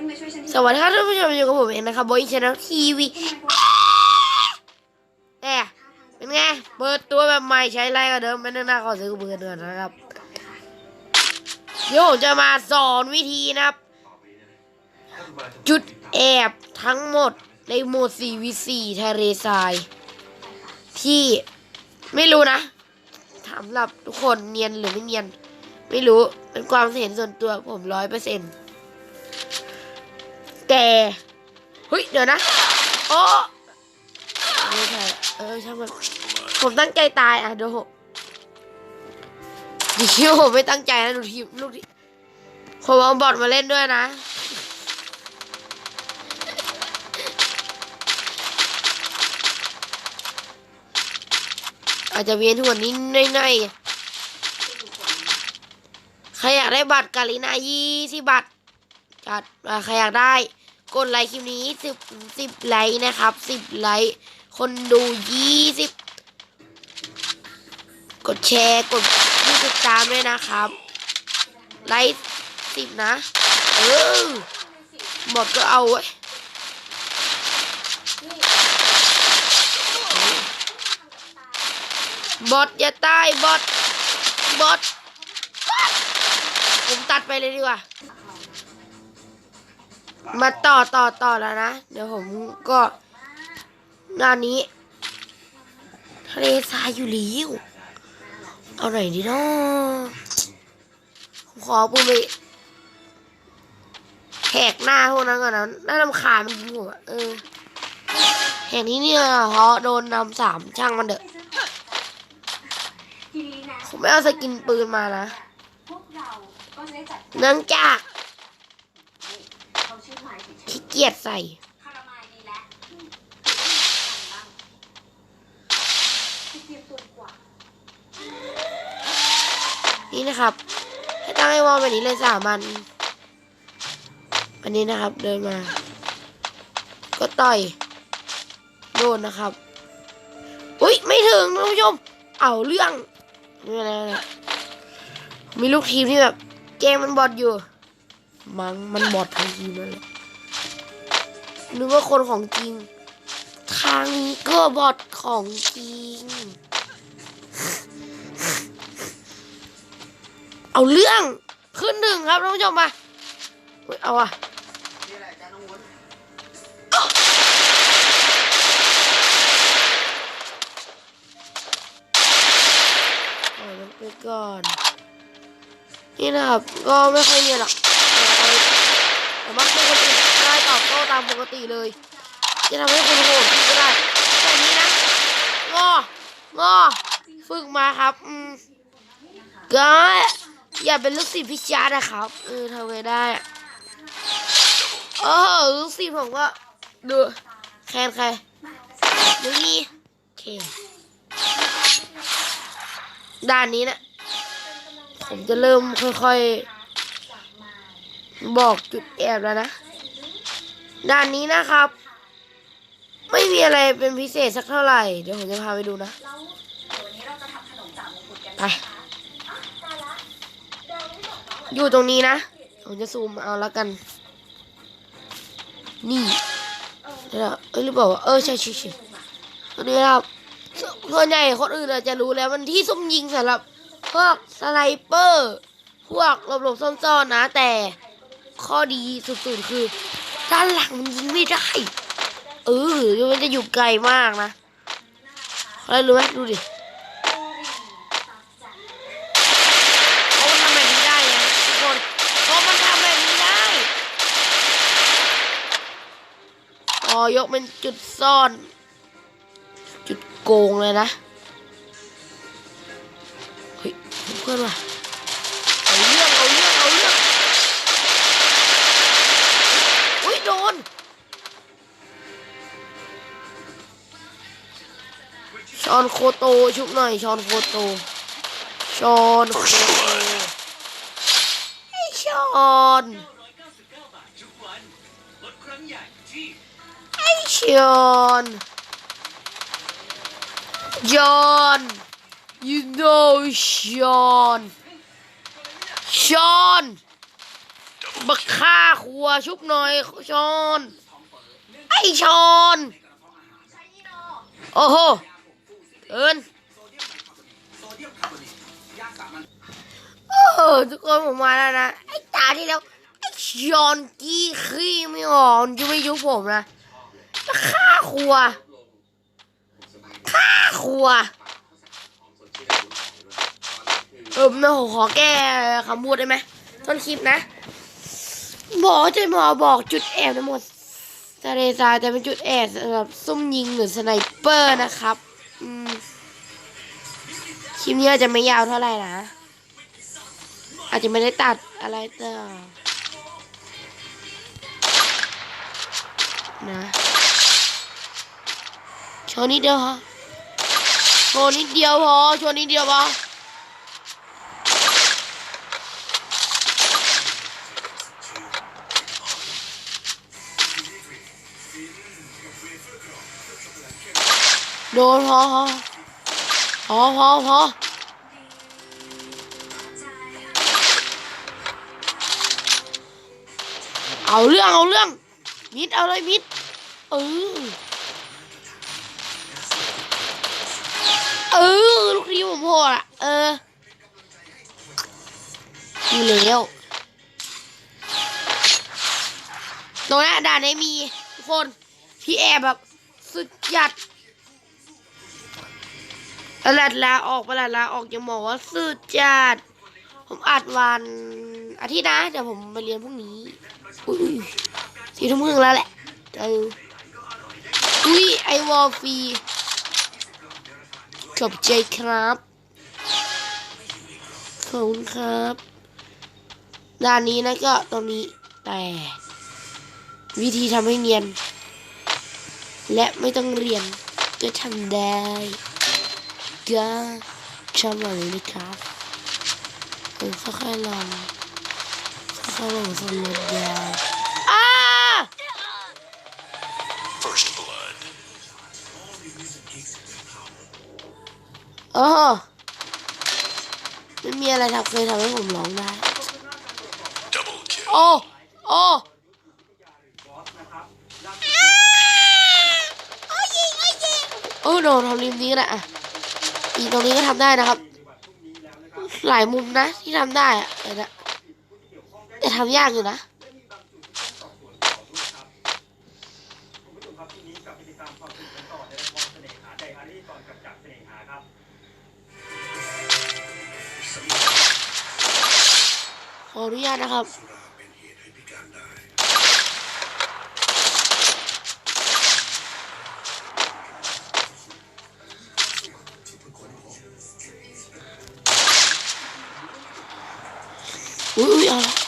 คุณมาช่วยฉันทีสวัสดีครับท่านผู้ชมอยู่กับผมเองนะครับบอยชแนลทีวีแอบเป็นไงเปิดตัวแบบใหม่ใช้ไรก็เดิมไม่นึกหน้าขอซื้อเบอร์เดือนนะครับเดี๋ยวผมจะมาสอนวิธีนะครับ จุดแอบทั้งหมดในโหมด 4v4 ทะเลทราย ที่ไม่รู้นะสำหรับทุกคนเนียนหรือไม่เนียน ไม่รู้เป็นความเห็นส่วนตัวผมร้อยเปอร์เซ็นต์ แต่เฮ้ยเดี๋ยวนะโอ้ไม่ใช่เออช่างมันผมตั้งใจตายอะเดี๋ยวผมดี๋ยวผมไม่ตั้งใจนะดูทีมลูกที่ผมเอาบอทมาเล่นด้วยนะอาจจะเวียนหัวนิดหน่อยๆใครอยากได้บัตรกาลินายี่สิบัตรจัดใครอยากได้ กดไลค์คลิปนี้สิบสิบไลค์นะครับสิบไลค์คนดูยี่สิบกดแชร์กดผู้ติดตามด้วยนะครับ ไลค์สิบนะ เออหมดก็เอาไว้ยบอทอย่าตายบอทบอทผมตัดไปเลยดีกว่า มาต่อต่อต่อแล้วนะ เดี๋ยวผมก็งานนี้ทะเลทรายอยู่แล้วเอาไหนดีเนาะผมขอปูไปแหกหน้าพวกนั้นก่อนนะน่ารำคาญมันยิงผมอะเออแหกนี้เนี่ยเพราะโดนนำสามช่างมันเถอะทีนี้นะผมไม่เอาสกินปืนมานะพวกเราก็จะได้จัดเนื่องจาก เขาชื่อหมายถึงฉัน ขี้เกียจใส่คารมายดีแล้วที่เตรียมตัวดีกว่านี่นะครับ ให้ตั้งให้วอลแบบนี้เลยสามันอันนี้นะครับ เดินมา ก็ต่อยโดนนะครับ อุ้ยไม่ถึงท่านผู้ชม เอาเรื่องนี่อะไรนะมีลูกทีมที่แบบเกมมันบอดอยู่ มังมันบอดทั้งทีมนั่นแหละนึกว่าคนของจริง ทางนี้ก็บอดของจริง เอาเรื่องขึ้นหนึ่งครับท่านผู้ชมมาอุ๊ยเอาอะเอามันไปก่อนนี่นะครับ ก็ไม่ค่อยเนี่ยหรอกแต่ว่าเป็นคนอื่นได้ตอบโต้ตามปกติเลย จะทำให้คุณโหดขึ้นก็ได้แต่นี้นะงองอฝึกมาครับ อืมก็อย่าเป็นลูกศิษย์พิชานะครับเออทำไงได้อะเออลูกศิษย์ผมก็ดูแคนใครนี่โอเคด้านนี้นะผมจะเริ่มค่อยๆ บอกจุดแอบแล้วนะ ด้านนี้นะครับ ไม่มีอะไรเป็นพิเศษสักเท่าไหร่ เดี๋ยวผมจะพาไปดูนะไปอยู่ตรงนี้นะ ผมจะซูมเอาแล้วกัน นี่เดี๋ยวนะเอ้ยหรือเปล่าวะเออใช่ใช่ใช่ตรงนี้นะครับสส่วนใหญ่คนอื่นอาจจะรู้แล้วมันที่ซุ่มยิงสำหรับพวกสไนเปอร์ พวกหลบๆซ่อนๆนะ แต่ข้อดีสุดๆคือ ด้านหลังมันยิงไม่ได้ เออมันจะอยู่ไกลมากนะอะไรรู้ไหมดูดิเพราะมันทำแบบนี้ได้ไงทุกคนเพราะมันทำแบบนี้ได้อ๋อยกเป็นจุดซ่อน จุดโกงเลยนะ เฮ้ยเพื่อนว่ะ ชอนโคโตชุบหน่อยชอนโคโตชอนโคโตไอชอนไอชอนยอน you know ชอนชอนบักฆ่าครัวชุบหน่อยชอน ไอชอนใช้ยีโนโอ้โห เอินเออทุกคนผมมาแล้วนะ ไอ้ตาที่แล้วไอ้ชอนกี้ขี้ไม่ออกจะไม่ยุบผมนะฆ่าครัวฆ่าครัวเออม่ผมขอแก้คำพูดได้ไหมต้นคลิปนะบอจะหมอบอกจุดแอบทั้งหมดทะเลทรายจะเป็นจุดแอบสำหรับซุ่มยิงหรือสไนเปอร์นะครับ คลิปนี้อาจจะไม่ยาวเท่าไหร่นะ อาจจะไม่ได้ตัดอะไรต่อนะโชว์นิดเดียวพอโชว์นิดเดียวพอโชว์นิดเดียวพอ โดนพอพอพอพอพอเอาเรื่องเอาเรื่องมิดเอาเลยมิดเออเออลูกนี้ผมโหดอะเอออยู่แล้วตรงนั้ด่านไหนมีทุกคนพี่แอบแบบสุดยัด ประหลัดลาออกประหลัดลาออกจะบอกว่าสุดจัด ผมอัดวันอาทิตย์นะเดี๋ยวผมไปเรียนพรุ่งนี้อุ้ยสี่ทุ่มครึ่งแล้วแหละเอออุ้ยไอวอลฟรีขอบใจครับขอบคุณครับด้านนี้นะก็ตรงนี้แต่วิธีทำให้เนียน และไม่ต้องเรียนก็ทำได้ ก็ทำแบบนี้นะครับเออค่อยๆลองค่อยๆลองสำรวจยาอ้า First blood. เออไม่มีอะไรทำเคยทำให้ผมร้องได้ Double kill. โอ้โอ้โอ้โดนทำริมนี้แหละอะ อีกตรงนี้ก็ทำได้นะครับ หลายมุมนะที่ทำได้อะแต่นะแต่ทำยากอยู่นะขออนุญาตนะครับ อุ้ยอุ้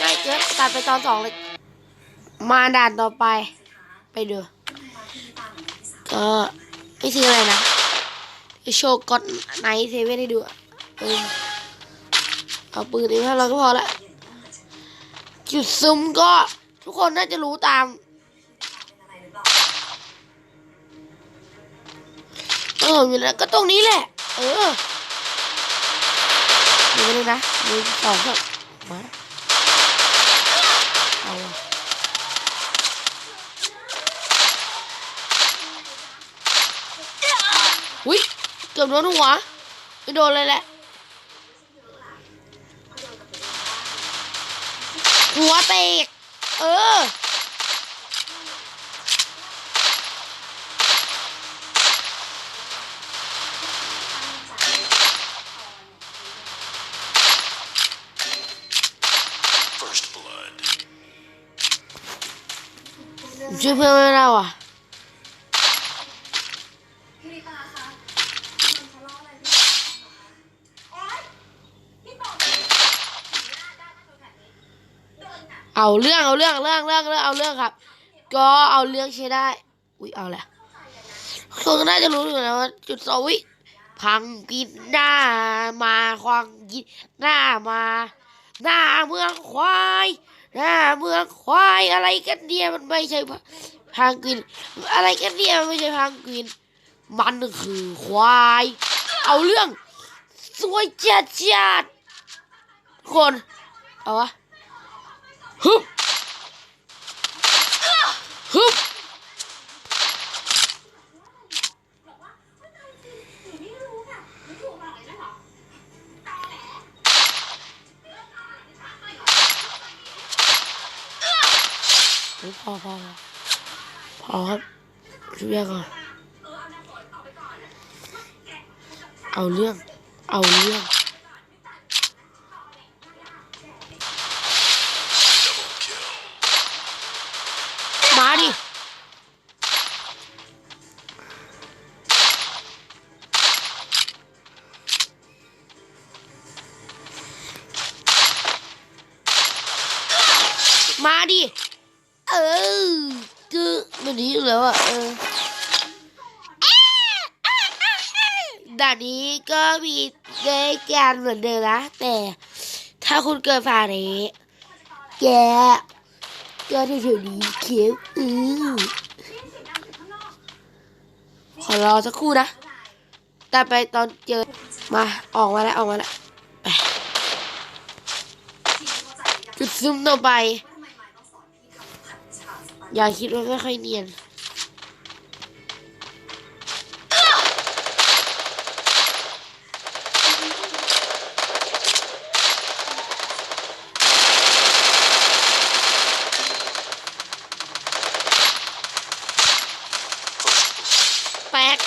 ง่ายเกินตัดไปตอนสองเลย มาด่านต่อไป ไปดูก็ไม่ซื้ออะไรนะโชว์ก็อดไนท์เซเว่นให้ดูเออเอาปืนอีกห้าเราก็พอละจุดซุ่มก็ทุกคนน่าจะรู้ตามเอออยู่แล้วก็ตรงนี้แหละ เออเดี๋ยวไปดูนะหนึ่งสองสามมาอะ อุ้ยเกือบโดนหัวไม่โดนเลยแหละหัวเตกเออ First blood. ช่วยเพื่อนไม่ได้ว่ะ เอาเรื่องเอาเรื่องเรื่องเรื่องเรื่องเอาเรื่องครับ ก็เอาเรื่องใช้ได้ อุ้ยเอาแหละคนน่าจะรู้อยู่แล้วว่าจุดสวิพังกินหน้ามาควางกินหน้ามา หน้าเมืองควายหน้าเมืองควายอะไรกันเนี่ยมันไม่ใช่พพังกิน อะไรกันเนี่ยมันไม่ใช่พังกิน มันคือควาย เอาเรื่องสวยจัดจัดคน เอาวะ ฮึบฮึบไม่รู้ค่ะไม่ถูกหรอกเลยนะหรอตอแหลเฮ้ยพอพอพอครับช่วยก่อนเออเอาก่อนเอาเรื่อง เอาเรื่อง ดิ เออคือมันนี้อยู่แล้วอะเออด่านนี้ก็มีได้แกนเหมือนเดิมนะ แต่ถ้าคุณเกิดฝ่านี้แกก็ที่ถือนี้เขียวอือขอรอสักครู่นะ แต่ไปตอนเจอ มาออกมาแล้วออกมาแล้วไปจุดซึมต่อไป อย่าคิดว่าไม่ค่อยเนียน แป๊ก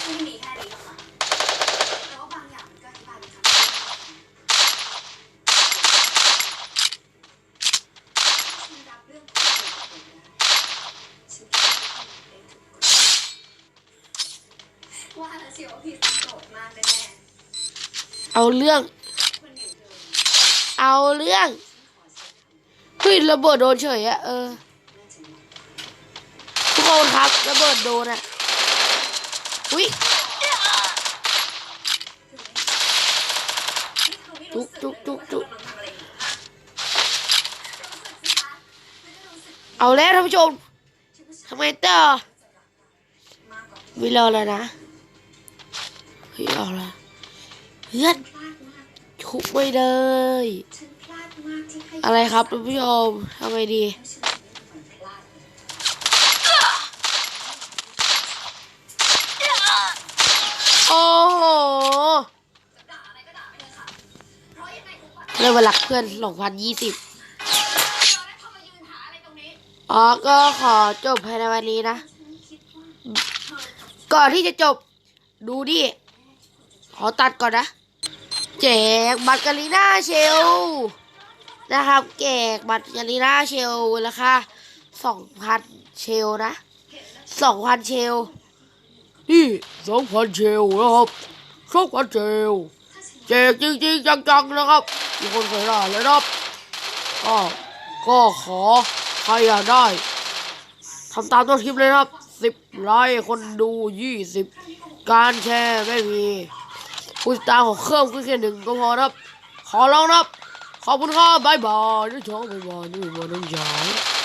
ไม่ได้มีแค่นี้หรอกค่ะแต่ว่าบางอย่างมันก็อธิบายเป็นคำฉันรับเรื่องของตัวเองได้ฉันคิดว่าทุกคนเป็นทุกคน ว่าแล้วเชียวว่าพี่สังโกรธมากแน่เอาเรื่อง เอาเรื่องคำเฮ้ยระเบิดโดนเฉยอะเออ ทุกคนครับระเบิดโดนอะอุ้ยถึงไหมนี่เธอไม่รู้สึกจุ๊กจุ๊กจุ๊กเอาแล้วท่านผู้ชมทำไมต่อรักเรามากกว่าที่ไม่รอแล้วนะ เฮ้ยเอาละเพื่อนทุบไม่ได้อะไรครับท่านผู้ชมทำไงดีโอ้โหเลยมาหลักเพื่อนสองพันยี่สิบอ๋อ ก็ขอจบภายในวันนี้นะ ก่อนที่จะจบดูดิ ขอตัดก่อนนะ แจกบัตรกาลิน่าเชล นะครับ แจกบัตรกาลิน่าเชลราคาสองพันเชลนะสองพันเชล นี่สองพันเชลนะครับสองพันเชลแจกจริงๆจังๆนะครับมีคนเคยได้เลยนะครับก็ก็ขอใครอยากได้ทำตามต้นคลิปเลยครับสิบไลค์คนดูยี่สิบการแชร์ไม่มี ผู้ตาของเครื่องก็แค่หนึ่งก็พอครับ ขอร้องครับ ขอบคุณครับบายบายด้วยชอบบ๊ายบายด้วยบ๊ายบายน้องชาย